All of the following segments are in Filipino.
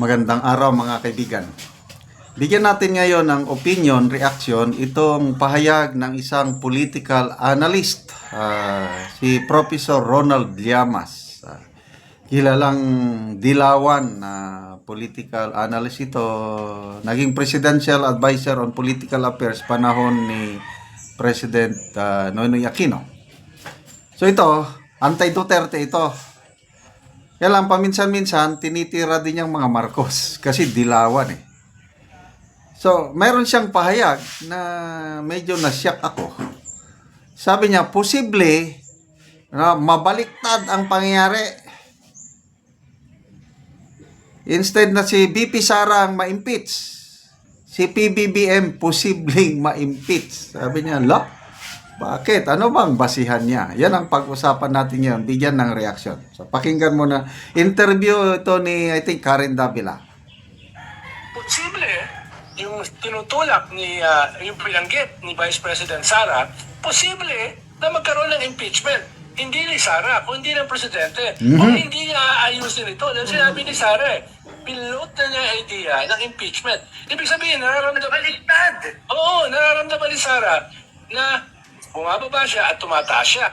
Magandang araw mga kaibigan. Bigyan natin ngayon ng opinion, reaction, itong pahayag ng isang political analyst, ah, si Professor Ronald Llamas. Ah, kilalang dilawan na political analyst ito, naging presidential advisor on political affairs panahon ni President ah, Noynoy Aquino. So ito, anti-Duterte ito. Kaya lang paminsan-minsan tinitira din yung mga Marcos kasi dilawan eh. So, mayroon siyang pahayag na medyo nasyak ako. Sabi niya, posible na mabaliktad ang pangyayari. Instead na si BP Sara ang ma-impeach, si PBBM posibleng ma-impeach. Sabi niya, la, bakit? Ano bang basihan niya? Yan ang pag-usapan natin ngayon. Bigyan ng reaction. So, pakinggan mo na. Interview ito ni, I think, Karen Davila. posible yung tinutulak ni ah, yung binanggit ni Vice President Sara, posible na magkaroon ng impeachment. Hindi ni Sara, kundi ng presidente. Kung hindi niya aayusin ito, dahil sinabi ni Sara, eh, pinload na niya idea ng impeachment. Ibig sabihin, nararamdaman... Baliktad! Oo, nararamdaman ni Sara na bumababa siya at tumataas siya.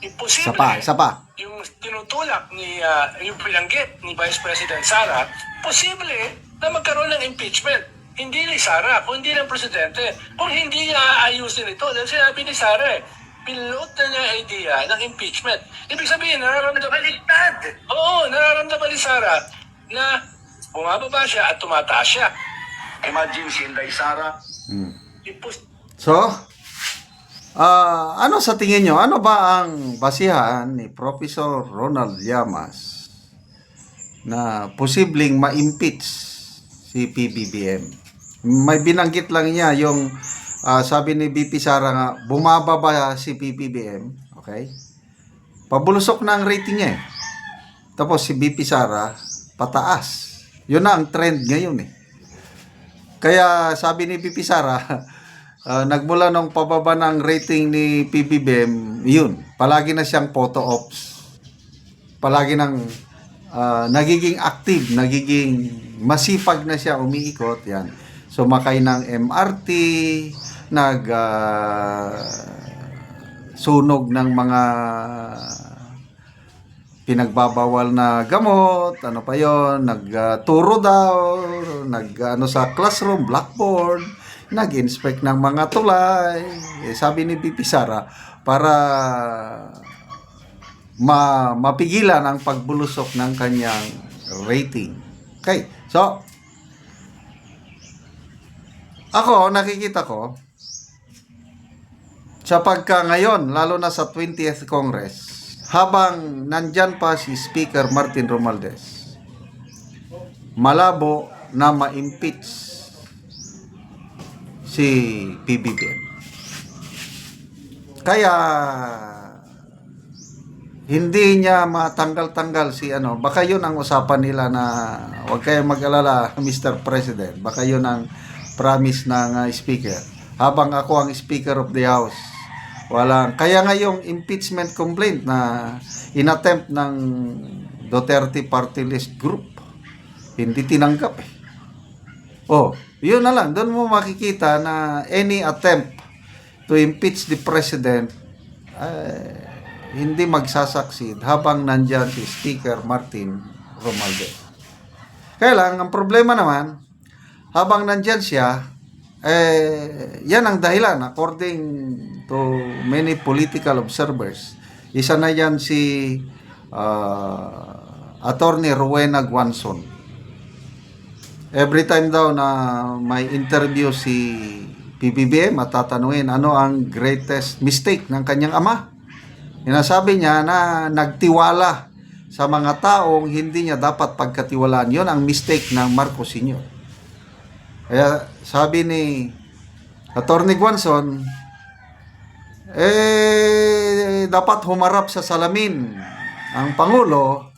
Imposible Isa pa, isa pa. yung tinutulak ni ah, yung binanggit ni Vice President Sara, posible na magkaroon ng impeachment. Hindi ni Sara, kundi ng presidente. Kung hindi niya aayusin ito, dahil sinabi ni Sara, eh, pinload na niya idea ng impeachment. Ibig sabihin, nararamdaman... Baliktad! Oo, nararamdaman ni Sara na bumababa siya at tumataas siya. Imagine si Inday Sara, Hmm. Impos- So, ah, ano sa tingin nyo? Ano ba ang basihan ni Professor Ronald Llamas na posibleng ma-impeach si PBBM? May binanggit lang niya yung ah, sabi ni BP Sara nga, bumababa si PBBM. Okay? Pabulusok na ang rating niya eh. Tapos si BP Sara, pataas. Yun na ang trend ngayon eh. Kaya sabi ni Pipi Sara, ah, nagmula nung pababa ng rating ni PBBM, yun, palagi na siyang photo ops. Palagi nang ah, nagiging active, nagiging masipag na siya umiikot, yan. Sumakay ng MRT, nag ah, sunog ng mga pinagbabawal na gamot, ano pa yon, nagturo daw, nag ano sa classroom, blackboard, nag-inspect ng mga tulay. Eh, sabi ni Pipi Sara, para ma mapigilan ang pagbulusok ng kanyang rating. Okay, so ako nakikita ko sa pagka ngayon, lalo na sa 20th Congress, habang nandyan pa si Speaker Martin Romualdez, malabo na ma-impeach si PBBM. Kaya hindi niya matanggal-tanggal si ano, baka yun ang usapan nila na huwag kayong mag-alala Mr. President, baka yun ang promise ng uh, speaker. Habang ako ang speaker of the house, walang kaya nga yung impeachment complaint na inattempt ng Duterte Party List Group hindi tinanggap eh. Oh, yun na lang. Doon mo makikita na any attempt to impeach the president eh, hindi magsasucceed habang nandyan si Speaker Martin Romualdez. Kaya lang, ang problema naman, habang nandyan siya, eh, yan ang dahilan according to many political observers. Isa na yan si ah, Attorney Rowena Guanzon. Every time daw na may interview si PBBM at tatanungin ano ang greatest mistake ng kanyang ama. Sinasabi niya na nagtiwala sa mga taong hindi niya dapat pagkatiwalaan. Yon ang mistake ng Marcos Sr. Kaya sabi ni Attorney Guanzon, eh, dapat humarap sa salamin ang Pangulo.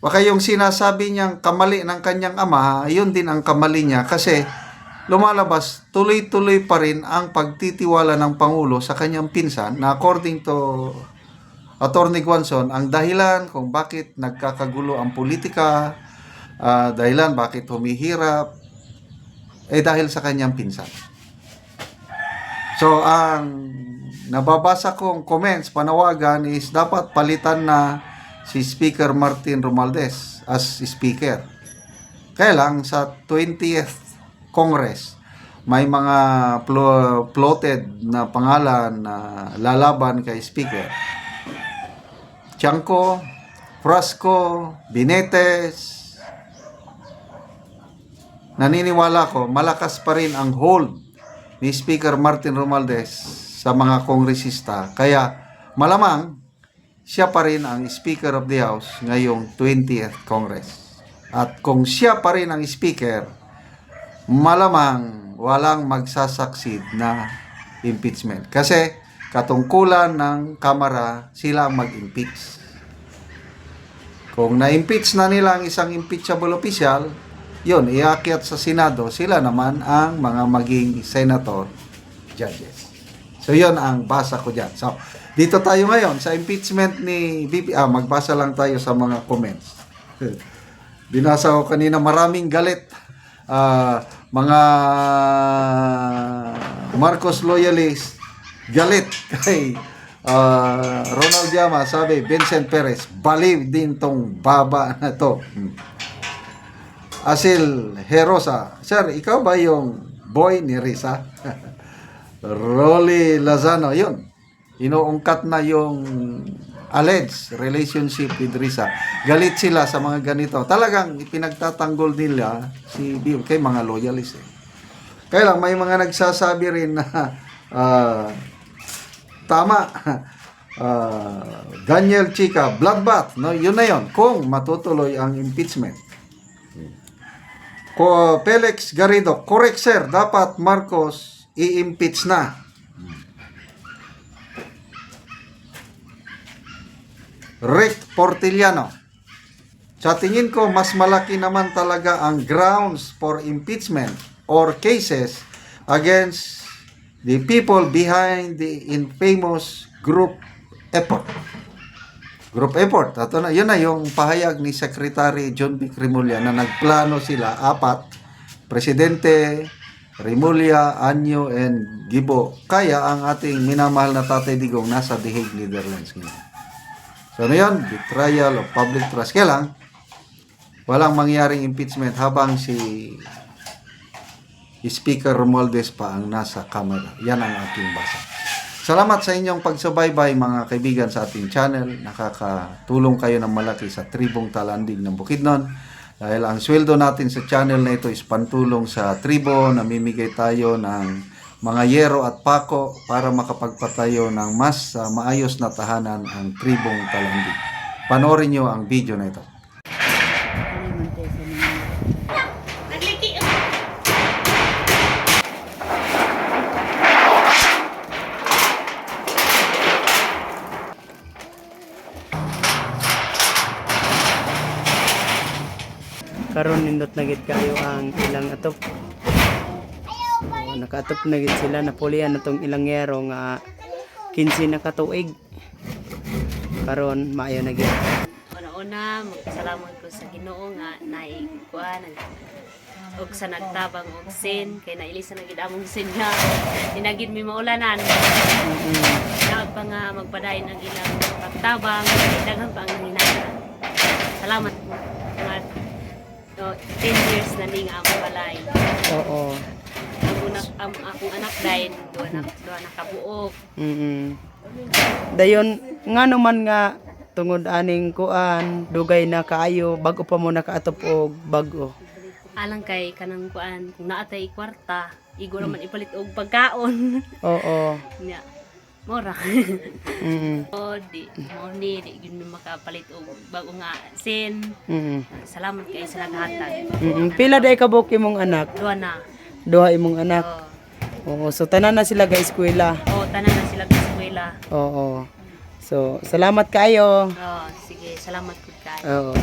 Baka yung sinasabi niyang kamali ng kanyang ama, yun din ang kamali niya kasi lumalabas, tuloy-tuloy pa rin ang pagtitiwala ng Pangulo sa kanyang pinsan na according to Attorney Guanzon, ang dahilan kung bakit nagkakagulo ang politika ah, dahilan bakit humihirap, eh dahil sa kanyang pinsan. So, ang nababasa kong comments, panawagan is dapat palitan na si Speaker Martin Romualdez as Speaker. Kaya lang, sa 20th Congress, may mga plo- floated na pangalan na lalaban kay Speaker. Tiangco, Frasco, Binetes, naniniwala ko malakas pa rin ang hold ni Speaker Martin Romualdez sa mga kongresista. Kaya malamang siya pa rin ang Speaker of the House ngayong 20th Congress. At kung siya pa rin ang Speaker, malamang walang magsasucceed na impeachment. Kasi katungkulan ng Kamara, sila ang mag-impeach. Kung na-impeach na nila ang isang impeachable official, yun, iakyat sa Senado, sila naman ang mga maging senator judges. So, yun ang basa ko dyan. So, dito tayo ngayon sa impeachment ni BP. Ah, magbasa lang tayo sa mga comments. Binasa ko kanina maraming galit. Ah, mga Marcos loyalists galit kay ah, Ronald Llama sabi Vincent Perez baliw din tong baba na to. Asil Herosa Sir, ikaw ba yung boy ni Risa? Rolly Lazano, yun. Inuungkat na yung alleged relationship with Risa. Galit sila sa mga ganito. Talagang ipinagtatanggol nila si Bill kay mga loyalist. Eh. Kaya lang, may mga nagsasabi rin na ah, tama. Ah, Daniel Chica, bloodbath. No? Yun na yun. Kung matutuloy ang impeachment. Ko Felix Garrido, correct sir, dapat Marcos i-impeach na. Rick Portiliano. Sa tingin ko, mas malaki naman talaga ang grounds for impeachment or cases against the people behind the infamous group effort. Group effort. Ito na, yun na yung pahayag ni Secretary John B. Remulla na nagplano sila, apat, Presidente, Remulla, Anyo, and Gibo. Kaya ang ating minamahal na Tatay Digong nasa The Hague, Netherlands ngayon. So yun? Betrayal of public trust. Kaya lang, walang mangyaring impeachment habang si Speaker Romualdez pa ang nasa Kamara. Yan ang aking basa. Salamat sa inyong pagsubaybay mga kaibigan sa ating channel. Nakakatulong kayo ng malaki sa tribong talandig ng Bukidnon. Dahil ang sweldo natin sa channel na ito is pantulong sa tribo. Namimigay tayo ng mga yero at pako para makapagpatayo ng mas ah, maayos na tahanan ang tribong talandig. Panoorin nyo ang video na ito. karon nindot na kayo ang ilang atop nakaatop na gid sila. Napulian na tong ilang yero nga 15 na katuig. Karon maayo na gid. Una-una, magpasalamat ko sa Ginoo nga naikuan og sa nagtabang og sin. Kay nailisa na gid among sin nga dinagid mi maulanan. Na pa nga magpadayon ang ilang pagtabang daghan pa ang nanginana salamat no, 10 years na ning ako balay oo ang una ang akong anak dayon duha na duha na kabuok mm dayon nga naman nga tungod aning kuan dugay na kaayo bago pa mo nakaatop og bago. Alang kay kanang kuan kung naatay kwarta igo naman ipalit og pagkaon. Oo. Nya, mora. mm o di, mo ni di gyud mi makapalit og bago nga sin. mm Salamat kay sa naghatag. mm pila day kabuk imong anak? Duha na. Duha imong anak oo so tanan na sila ga eskwela o tanan na sila sa eskwela. Oo. So, salamat kayo. O, sige, salamat pud kay. Oo.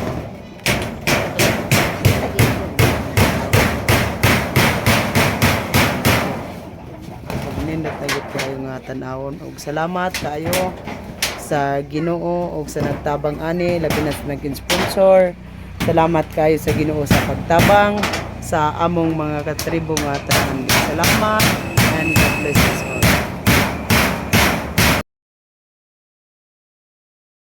Nindot na gid kayo nga tanawon og salamat kayo sa Ginoo og sa nagtabang ani labi na sa naging sponsor Salamat kayo sa Ginoo sa pagtabang sa among mga katribo nga. Salamat and God bless us.